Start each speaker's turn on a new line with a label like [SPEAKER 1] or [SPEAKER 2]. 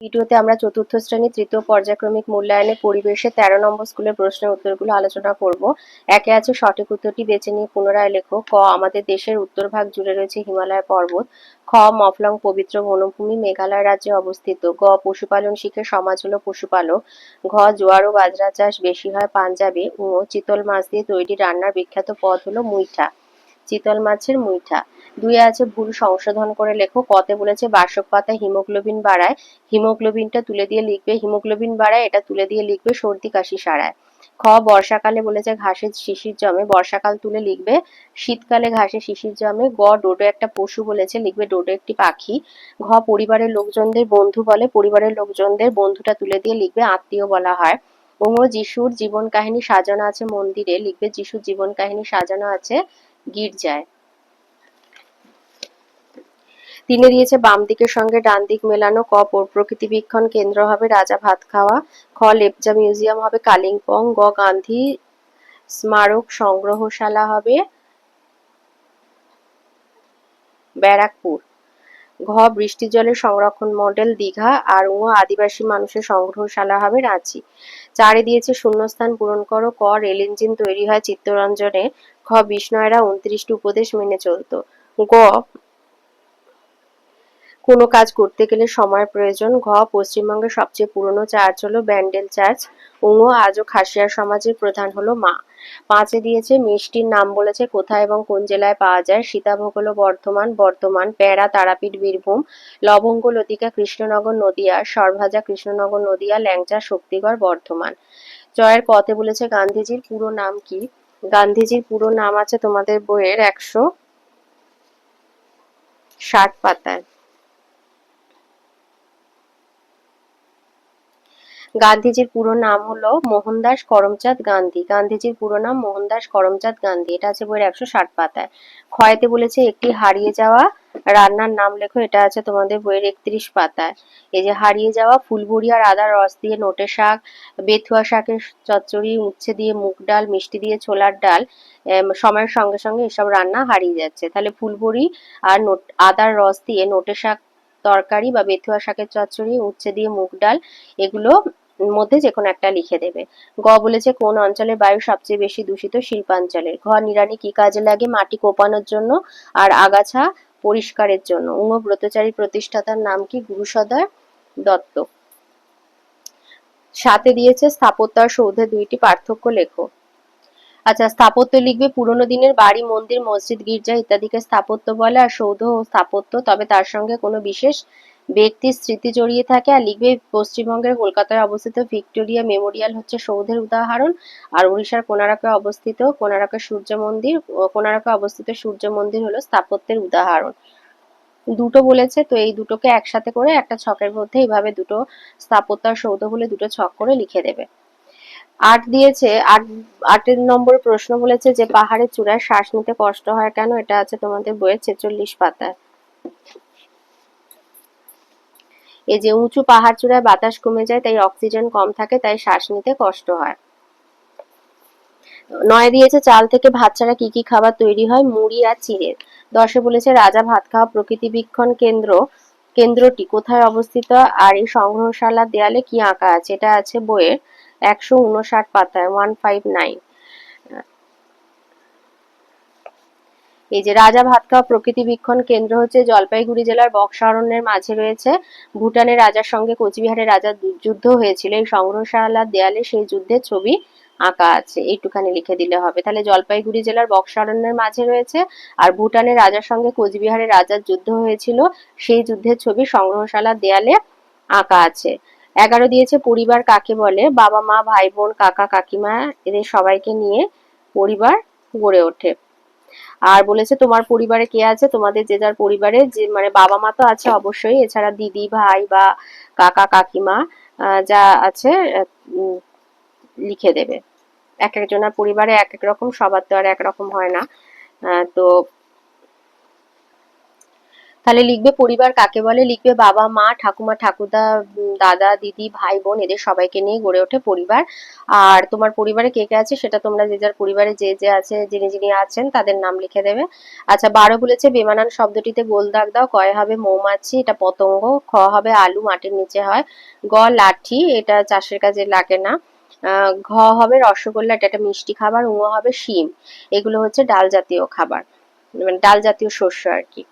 [SPEAKER 1] ভিডিওতে আমরা চতুর্থ শ্রেণি, তৃতীয় পর্যায়ক্রমিক মূল্যায়নের পরিবেশে তেরো নম্বর স্কুলের প্রশ্নের উত্তরগুলো আলোচনা করব। একে আছে সঠিক উত্তরটি বেছে নিয়ে পুনরায় লেখো। ক, আমাদের দেশের উত্তর ভাগ জুড়ে রয়েছে হিমালয় পর্বত। খ, মফলং পবিত্র বনভূমি মেঘালয় রাজ্যে অবস্থিত। গ, পশুপালন শিখে সমাজ হলো পশুপালক। ঘ, জোয়ার ও বাজরা চাষ বেশি হয় পাঞ্জাবে। ও চিতল মাছ দিয়ে তৈরি রান্নার বিখ্যাত পদ হলো মুইঠা। চিতল মাছের মুইঠা। দুই আছে ভুল সংশোধন করে লেখো কতে বলেছে, বাসক পাতা হিমোগ্লোবিন বাড়ায়। হিমোগ্লোবিনটা তুলে দিয়ে লিখবে, হিমোগ্লোবিন বাড়ায়, এটা তুলে দিয়ে লিখবে সর্দি কাশি সারায়। খ, বর্ষাকালে বলেছে ঘাসের শিশির জমে। বর্ষাকাল তুলে লিখবে, শীতকালে ঘাসে শিশির জমে। গ, ডোডো একটা পশু বলেছে, লিখবে ডোডো একটি পাখি। ঘ, পরিবারের লোকজনদের বন্ধু বলে, পরিবারের লোকজনদের বন্ধুটা তুলে দিয়ে লিখবে, আত্মীয় বলা হয়। ওঙ যিশুর জীবন কাহিনী সাজানো আছে মন্দিরে, লিখবে, যিশুর জীবন কাহিনী সাজানো আছে গির্জায়। তিনে দিয়েছে বাম দিকের সঙ্গে ডান দিক মেলানো ক প্রকৃতি বীক্ষণ কেন্দ্র হবে রাজা ভাত খাওয়া, খ লেপচা মিউজিয়াম হবে কালিম্পং, গ, গান্ধী স্মারক সংগ্রহশালা হবে ব্যারাকপুর, ঘ বৃষ্টি জলের সংরক্ষণ মডেল দীঘা, আর ও আদিবাসী মানুষের সংগ্রহশালা হবে রাঁচি। চারে দিয়েছে শূন্যস্থান পূরণ করো ক রেল ইঞ্জিন তৈরি হয় চিত্তরঞ্জনে, খ, বিষ্ণয়রা উনত্রিশটি উপদেশ মেনে চলত, গ কোনো কাজ করতে গেলে সময় প্রয়োজন। ঘ পশ্চিমবঙ্গের সবচেয়ে পুরনো চার্চ হলো ব্যান্ডেল চার্চ। উঙ আজও খাসিয়া সমাজের প্রধান হলো মা। পাঁচে দিয়েছে মিষ্টির নাম বলেছে কোথায় এবং কোন জেলায় পাওয়া যায়। সীতাভোগ হলো বর্ধমান বর্ধমান প্যারা তারাপীঠ, বীরভূম, লবঙ্গ, লতিকা, কৃষ্ণনগর, নদিয়া, সরভাজা, কৃষ্ণনগর, নদিয়া, ল্যাংচা, শক্তিগড়, বর্ধমান। জয়ের পথে বলেছে গান্ধীজির পুরো নাম কি? গান্ধীজির পুরো নাম আছে তোমাদের বইয়ের একশো ষাট পাতায়। গান্ধীজির পুরো নাম হলো মোহনদাস করমচাঁদ গান্ধী। গান্ধীজির পুরো নাম মোহনদাস করমচাঁদ গান্ধী। এটা আছে বইয়ের একশো ষাট পাতায়। ক্ষয়তে বলেছে, একটি হারিয়ে যাওয়া রান্নার নাম লেখো, এটা আছে তোমাদের বইয়ের একত্রিশ পাতায়। এই যে হারিয়ে যাওয়া ফুলবড়ি আর আদার রস দিয়ে নোটে শাক, বেথুয়া শাকের চচ্চড়ি উচ্ছে দিয়ে মুগ ডাল, মিষ্টি দিয়ে ছোলার ডাল সময়ের সঙ্গে সঙ্গে এসব রান্না হারিয়ে যাচ্ছে। তাহলে ফুলবড়ি আর নোট, আদার রস দিয়ে নোটে শাক তরকারি বা বেথুয়া শাকের চচ্চড়ি উচ্ছে দিয়ে মুগ ডাল, এগুলো মধ্যে যে কোনো একটা লিখে দেবে। গ বলেছে, কোন অঞ্চলের বায়ু সবচেয়ে বেশি দূষিত? শিল্পাঞ্চলের। ঘ নিরানি কি কাজে লাগে মাটি কোপানোর জন্য আর আগাছা পরিষ্কারের জন্য? উঙ্গ ব্রতচারী প্রতিষ্ঠাতার নাম কি? গুরুসদার দত্ত। সাথে দিয়েছে, স্থাপত্য আর সৌধে দুইটি পার্থক্য লেখো। আচ্ছা স্থাপত্য লিখবে পুরনো দিনের বাড়ি, মন্দির, মসজিদ, গির্জা ইত্যাদিকে স্থাপত্য বলে আর সৌধ ও স্থাপত্য, তবে তার সঙ্গে কোনো বিশেষ ব্যক্তির স্মৃতি জড়িয়ে থাকে আর লিখবে, পশ্চিমবঙ্গের কলকাতায় অবস্থিত ভিক্টোরিয়া মেমোরিয়াল হচ্ছে সৌধের উদাহরণ আর উড়িষ্যার কোনারকে অবস্থিত কোনারকের সূর্য মন্দির কোনারকে অবস্থিত সূর্য মন্দির হলো স্থাপত্যের উদাহরণ। দুটো বলেছে, তো এই দুটোকে একসাথে করে একটা ছকের মধ্যে এইভাবে দুটো স্থাপত্য আর সৌধ বলে দুটো ছক করে লিখে দেবে। আট দিয়েছে, আট, আটের নম্বর প্রশ্ন বলেছে যে পাহাড়ের চূড়ায় শ্বাস নিতে কষ্ট হয় কেন? এটা আছে তোমাদের বইয়ের ছেচল্লিশ পাতায়। এই যে উঁচু পাহাড় চূড়ায় বাতাস কমে যায়, তাই অক্সিজেন কম থাকে, তাই শ্বাস নিতে কষ্ট হয়। নয় দিয়েছে, চাল থেকে ভাত ছাড়া কি কি খাবার তৈরি হয়? মুড়ি আর চিড়ের দশে বলেছে, রাজা ভাত খাওয়া প্রকৃতি বীক্ষণ কেন্দ্র, কেন্দ্রটি কোথায় অবস্থিত? আর এই সংগ্রহশালার দেয়ালে কি আঁকা আছে? এটা আছে বইয়ের একশো উনষাট পাতায় ওয়ান ফাইভ নাইন এই যে রাজা ভাতখাওয়া প্রকৃতি বীক্ষণ কেন্দ্র হচ্ছে জলপাইগুড়ি জেলার বক্সা অরণ্যের মাঝে রয়েছে। ভুটানের রাজার সঙ্গে কোচবিহারের রাজার যুদ্ধ হয়েছিল। এই সংগ্রহশালার দেয়ালে সেই যুদ্ধের ছবি আঁকা আছে। এইটুখানি লিখে দিলে হবে। তাহলে জলপাইগুড়ি জেলার বক্সারণ্যের মাঝে রয়েছে। আর ভুটানের রাজার সঙ্গে কোচবিহারের রাজার যুদ্ধ হয়েছিল, সেই যুদ্ধের ছবি সংগ্রহশালার দেয়ালে আঁকা আছে। এগারো দিয়েছে পরিবার কাকে বলে? বাবা মা, ভাই বোন, কাকা, কাকিমা, এদের সবাইকে নিয়ে পরিবার গড়ে ওঠে। আর বলেছে তোমার পরিবারে কে আছে? তোমাদের যে যার পরিবারে যে মানে বাবা মা তো আছে অবশ্যই। এছাড়া দিদি, ভাই বা কাকা, কাকিমা যা আছে লিখে দেবে। এক একজনের পরিবারে এক এক রকম, সবার তো আর একরকম হয় না। তো তাহলে লিখবে পরিবার কাকে বলে? লিখবে বাবা, মা, ঠাকুমা, ঠাকুরদা দাদা, দিদি, ভাই, বোন এদের সবাইকে নিয়ে গড়ে ওঠে পরিবার। আর তোমার পরিবারে কে কে আছে সেটা তোমরা যে যার পরিবারে যে যে আছে, যিনি যিনি আছেন তাদের নাম লিখে দেবে। আচ্ছা বারো বলেছে, বেমানান শব্দটিতে গোল দাগ দাও, কয় হবে মৌমাছি, এটা পতঙ্গ, খ হবে আলু, মাটির নিচে হয়, গ লাঠি, এটা চাষের কাজে লাগে না। ঘ হবে রসগোল্লা, এটা একটা মিষ্টি খাবার উঙ হবে শিম। এগুলো হচ্ছে ডাল জাতীয় খাবার মানে ডাল জাতীয় শস্য আর কি।